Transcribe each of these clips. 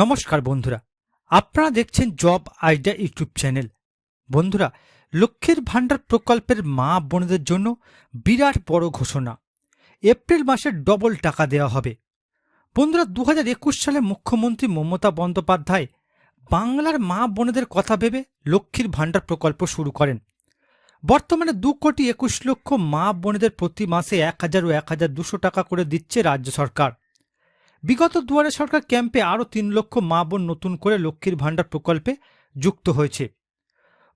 নমস্কার বন্ধুরা, আপনারা দেখছেন জব আইডিয়া ইউটিউব চ্যানেল। বন্ধুরা, লক্ষ্মীর ভাণ্ডার প্রকল্পের মা বোনদের জন্য বিরাট বড় ঘোষণা। এপ্রিল মাসে ডবল টাকা দেওয়া হবে। বন্ধুরা দু হাজার একুশ সালে মুখ্যমন্ত্রী মমতা বন্দ্যোপাধ্যায় বাংলার মা বোনেদের কথা ভেবে লক্ষ্মীর ভাণ্ডার প্রকল্প শুরু করেন। বর্তমানে দু কোটি একুশ লক্ষ মা বোনেদের প্রতি মাসে এক হাজার ও এক হাজার দুশো টাকা করে দিচ্ছে রাজ্য সরকার। বিগত দুয়ারে সরকার ক্যাম্পে আরও তিন লক্ষ মা বোন নতুন করে লক্ষ্মীর ভাণ্ডার প্রকল্পে যুক্ত হয়েছে।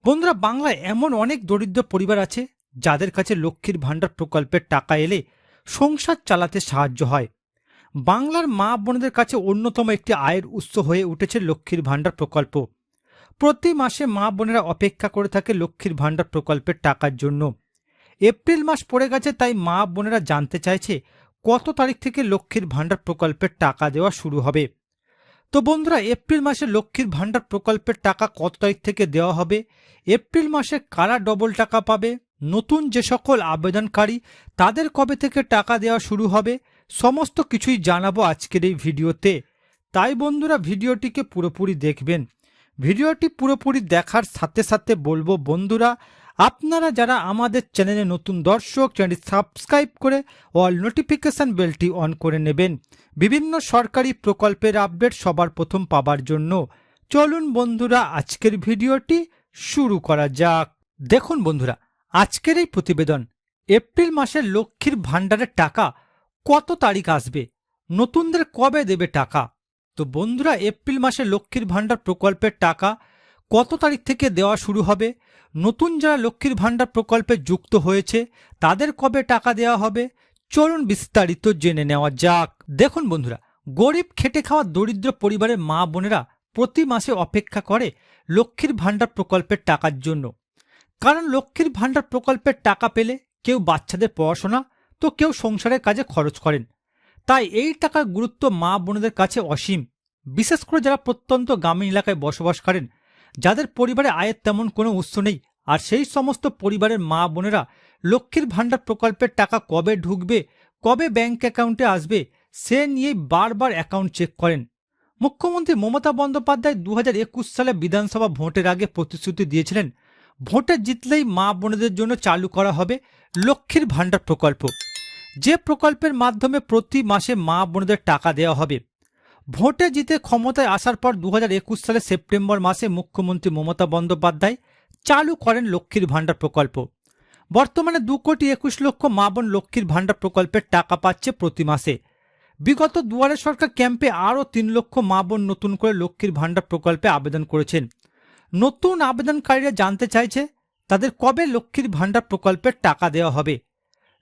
বন্ধুরা, বাংলায় এমন অনেক দরিদ্র পরিবার আছে যাদের কাছে লক্ষ্মীর ভাণ্ডার প্রকল্পের টাকা এলে সংসার চালাতে সাহায্য হয়। বাংলার মা বোনদের কাছে অন্যতম একটি আয়ের উৎস হয়ে উঠেছে লক্ষ্মীর ভাণ্ডার প্রকল্প। প্রতি মাসে মা বোনেরা অপেক্ষা করে থাকে লক্ষ্মীর ভাণ্ডার প্রকল্পের টাকার জন্য। এপ্রিল মাস পড়ে গেছে, তাই মা বোনেরা জানতে চাইছে কত তারিখ থেকে লক্ষ্মীর ভাণ্ডার প্রকল্পের টাকা দেওয়া শুরু হবে? তো বন্ধুরা, এপ্রিল মাসে লক্ষ্মীর ভাণ্ডার প্রকল্পের টাকা কত তারিখ থেকে দেওয়া হবে? এপ্রিল মাসে কারা ডবল টাকা পাবে? নতুন যে সকল আবেদনকারী, তাদের কবে থেকে টাকা দেওয়া শুরু হবে? সমস্ত কিছুই জানাব আজকের এই ভিডিওতে। তাই বন্ধুরা, ভিডিওটিকে পুরোপুরি দেখবেন। ভিডিওটি পুরোপুরি দেখার সাথে সাথে বলব, বন্ধুরা আপনারা যারা আমাদের চ্যানেলে নতুন দর্শক, চ্যানেলটি সাবস্ক্রাইব করে অল নোটিফিকেশন বেলটি অন করে নেবেন। বিভিন্ন সরকারি প্রকল্পের আপডেট সবার প্রথম পাবার জন্য চলুন বন্ধুরা, আজকের ভিডিওটি শুরু করা যাক। দেখুন বন্ধুরা, আজকের এই প্রতিবেদন, এপ্রিল মাসে লক্ষ্মীর ভাণ্ডারের টাকা কত তারিখ আসবে? নতুনদের কবে দেবে টাকা? তো বন্ধুরা, এপ্রিল মাসে লক্ষ্মীর ভাণ্ডার প্রকল্পের টাকা কত তারিখ থেকে দেওয়া শুরু হবে? নতুন যারা লক্ষ্মীর ভাণ্ডার প্রকল্পে যুক্ত হয়েছে, তাদের কবে টাকা দেওয়া হবে? চলুন বিস্তারিত জেনে নেওয়া যাক। দেখুন বন্ধুরা, গরিব খেটে খাওয়া দরিদ্র পরিবারের মা বোনেরা প্রতি মাসে অপেক্ষা করে লক্ষ্মীর ভাণ্ডার প্রকল্পের টাকার জন্য। কারণ লক্ষ্মীর ভাণ্ডার প্রকল্পের টাকা পেলে কেউ বাচ্চাদের পড়াশোনা, তো কেউ সংসারের কাজে খরচ করেন। তাই এই টাকার গুরুত্ব মা বোনেদের কাছে অসীম। বিশেষ করে যারা প্রত্যন্ত গ্রামীণ এলাকায় বসবাস করেন যাদের পরিবারে আয়ের তেমন কোনো উৎস নেই, আর সেই সমস্ত পরিবারের মা বোনেরা লক্ষ্মীর ভাণ্ডার প্রকল্পের টাকা কবে ঢুকবে, কবে ব্যাংক অ্যাকাউন্টে আসবে, সে নিয়েই বারবার অ্যাকাউন্ট চেক করেন। মুখ্যমন্ত্রী মমতা বন্দ্যোপাধ্যায় দু হাজার একুশ সালে বিধানসভা ভোটের আগে প্রতিশ্রুতি দিয়েছিলেন, ভোটে জিতলেই মা বোনেদের জন্য চালু করা হবে লক্ষ্মীর ভাণ্ডার প্রকল্প। যে প্রকল্পের মাধ্যমে প্রতি মাসে মা বোনেদের টাকা দেওয়া হবে। ভোটে জিতে ক্ষমতায় আসার পর দু হাজার একুশ সালে সেপ্টেম্বর মাসে মুখ্যমন্ত্রী মমতা বন্দ্যোপাধ্যায় চালু করেন লক্ষ্মীর ভাণ্ডার প্রকল্প। বর্তমানে দু কোটি একুশ লক্ষ মা বোন লক্ষ্মীর ভাণ্ডার প্রকল্পের টাকা পাচ্ছে প্রতি মাসে। বিগত দুয়ারে সরকার ক্যাম্পে আরও তিন লক্ষ মা বোন নতুন করে লক্ষ্মীর ভাণ্ডার প্রকল্পে আবেদন করেছেন। নতুন আবেদনকারীরা জানতে চাইছে তাদের কবে লক্ষ্মীর ভাণ্ডার প্রকল্পের টাকা দেওয়া হবে।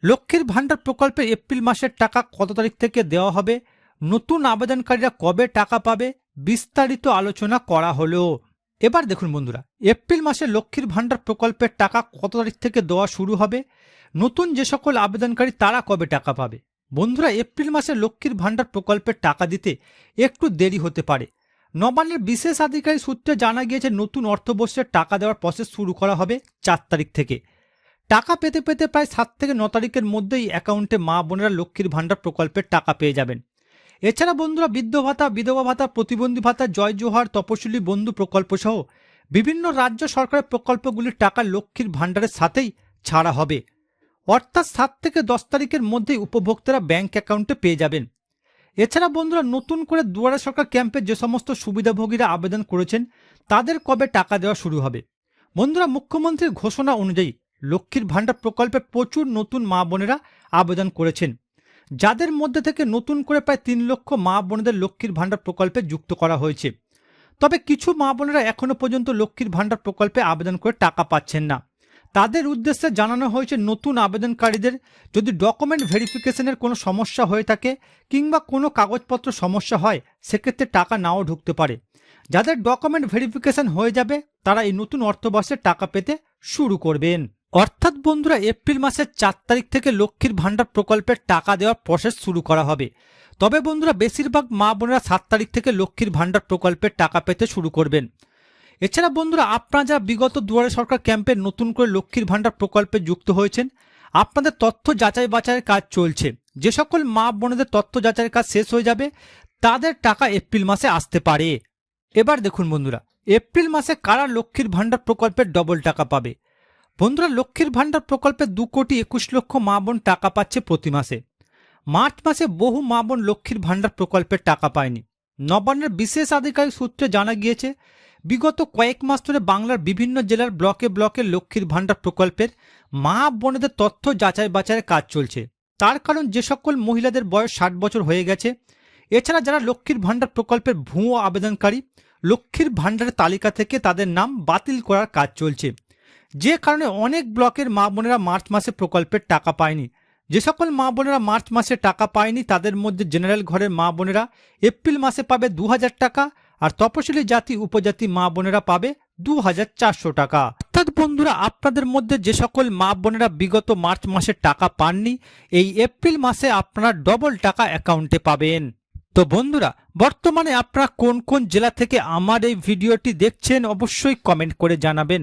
লক্ষ্মীর ভাণ্ডার প্রকল্পে এপ্রিল মাসের টাকা কত তারিখ থেকে দেওয়া হবে নতুন আবেদনকারীরা কবে টাকা পাবে বিস্তারিত আলোচনা করা হলো। এবার দেখুন বন্ধুরা, এপ্রিল মাসে লক্ষ্মীর ভাণ্ডার প্রকল্পের টাকা কত তারিখ থেকে দেওয়া শুরু হবে? নতুন যে সকল আবেদনকারী তারা কবে টাকা পাবে? বন্ধুরা, এপ্রিল মাসে লক্ষ্মীর ভাণ্ডার প্রকল্পের টাকা দিতে একটু দেরি হতে পারে। নবান্নের বিশেষ আধিকারিক সূত্রে জানা গিয়েছে, নতুন অর্থবর্ষের টাকা দেওয়ার প্রসেস শুরু করা হবে চার তারিখ থেকে। টাকা পেতে পেতে প্রায় সাত থেকে ন তারিখের মধ্যেই অ্যাকাউন্টে মা বোনেরা লক্ষ্মীর ভাণ্ডার প্রকল্পের টাকা পেয়ে যাবেন। এছাড়া বন্ধুরা বৃদ্ধ ভাতা, বিধবা ভাতা, প্রতিবন্ধী ভাতা, জয় জোহার তপশিলি বন্ধু প্রকল্প সহ বিভিন্ন রাজ্য সরকারের প্রকল্পগুলির টাকা লক্ষ্মীর ভাণ্ডারের সাথেই ছাড়া হবে। অর্থাৎ সাত থেকে দশ তারিখের মধ্যেই উপভোক্তারা ব্যাংক অ্যাকাউন্টে পেয়ে যাবেন। এছাড়া বন্ধুরা নতুন করে দুয়ারা সরকার ক্যাম্পে যে সমস্ত সুবিধাভোগীরা আবেদন করেছেন, তাদের কবে টাকা দেওয়া শুরু হবে? বন্ধুরা মুখ্যমন্ত্রীর ঘোষণা অনুযায়ী লক্ষ্মীর ভাণ্ডার প্রকল্পে প্রচুর নতুন মা বোনেরা আবেদন করেছেন। যাদের মধ্যে থেকে নতুন করে প্রায় তিন লক্ষ মা বোনেদের লক্ষ্মীর ভাণ্ডার প্রকল্পে যুক্ত করা হয়েছে। তবে কিছু মা বোনেরা এখনও পর্যন্ত লক্ষ্মীর ভাণ্ডার প্রকল্পে আবেদন করে টাকা পাচ্ছেন না। তাদের উদ্দেশ্যে জানানো হয়েছে, নতুন আবেদনকারীদের যদি ডকুমেন্ট ভেরিফিকেশনের কোনো সমস্যা হয়ে থাকে কিংবা কোনো কাগজপত্র সমস্যা হয়, সেক্ষেত্রে টাকা নাও ঢুকতে পারে। যাদের ডকুমেন্ট ভেরিফিকেশন হয়ে যাবে, তারা এই নতুন অর্থবর্ষে টাকা পেতে শুরু করবেন। অর্থাৎ বন্ধুরা, এপ্রিল মাসের চার তারিখ থেকে লক্ষ্মীর ভাণ্ডার প্রকল্পের টাকা দেওয়ার প্রসেস শুরু করা হবে। তবে বন্ধুরা, বেশিরভাগ মা বোনেরা সাত তারিখ থেকে লক্ষ্মীর ভাণ্ডার প্রকল্পের টাকা পেতে শুরু করবেন। এছাড়া বন্ধুরা, আপনারা যারা বিগত দুয়ারে সরকার ক্যাম্পে নতুন করে লক্ষ্মীর ভাণ্ডার প্রকল্পে যুক্ত হয়েছেন, আপনাদের তথ্য যাচাই বাছাইয়ের কাজ চলছে। যে সকল মা বোনেদের তথ্য যাচাইয়ের কাজ শেষ হয়ে যাবে, তাদের টাকা এপ্রিল মাসে আসতে পারে। এবার দেখুন বন্ধুরা, এপ্রিল মাসে কারা লক্ষ্মীর ভাণ্ডার প্রকল্পের ডবল টাকা পাবে? বন্ধুরা, লক্ষ্মীর ভাণ্ডার প্রকল্পে দু কোটি একুশ লক্ষ মা বোন টাকা পাচ্ছে প্রতি মাসে। মার্চ মাসে বহু মা বোন লক্ষ্মীর ভাণ্ডার প্রকল্পের টাকা পায়নি। নবান্নের বিশেষ আধিকারিক সূত্রে জানা গিয়েছে, বিগত কয়েক মাস ধরে বাংলার বিভিন্ন জেলার ব্লকে ব্লকে লক্ষ্মীর ভাণ্ডার প্রকল্পের মা বোনেদের তথ্য যাচাই বাছাইয়ের কাজ চলছে। তার কারণ যে সকল মহিলাদের বয়স ষাট বছর হয়ে গেছে, এছাড়া যারা লক্ষ্মীর ভাণ্ডার প্রকল্পের ভুয়ো আবেদনকারী, লক্ষ্মীর ভাণ্ডারের তালিকা থেকে তাদের নাম বাতিল করার কাজ চলছে। যে কারণে অনেক ব্লকের মা বোনেরা মার্চ মাসে প্রকল্পের টাকা পায়নি। যে সকল মা বোনেরা মার্চ মাসে টাকা পায়নি, তাদের মধ্যে জেনারেল ঘরের মা বোনেরা এপ্রিল মাসে পাবে দু হাজার টাকা আর তপশিলি জাতি উপজাতি মা বোনেরা পাবে দু টাকা। অর্থাৎ বন্ধুরা, আপনাদের মধ্যে যে সকল মা বোনেরা বিগত মার্চ মাসে টাকা পাননি, এই এপ্রিল মাসে আপনারা ডবল টাকা অ্যাকাউন্টে পাবেন। তো বন্ধুরা, বর্তমানে আপনারা কোন কোন জেলা থেকে আমার এই ভিডিওটি দেখছেন, অবশ্যই কমেন্ট করে জানাবেন।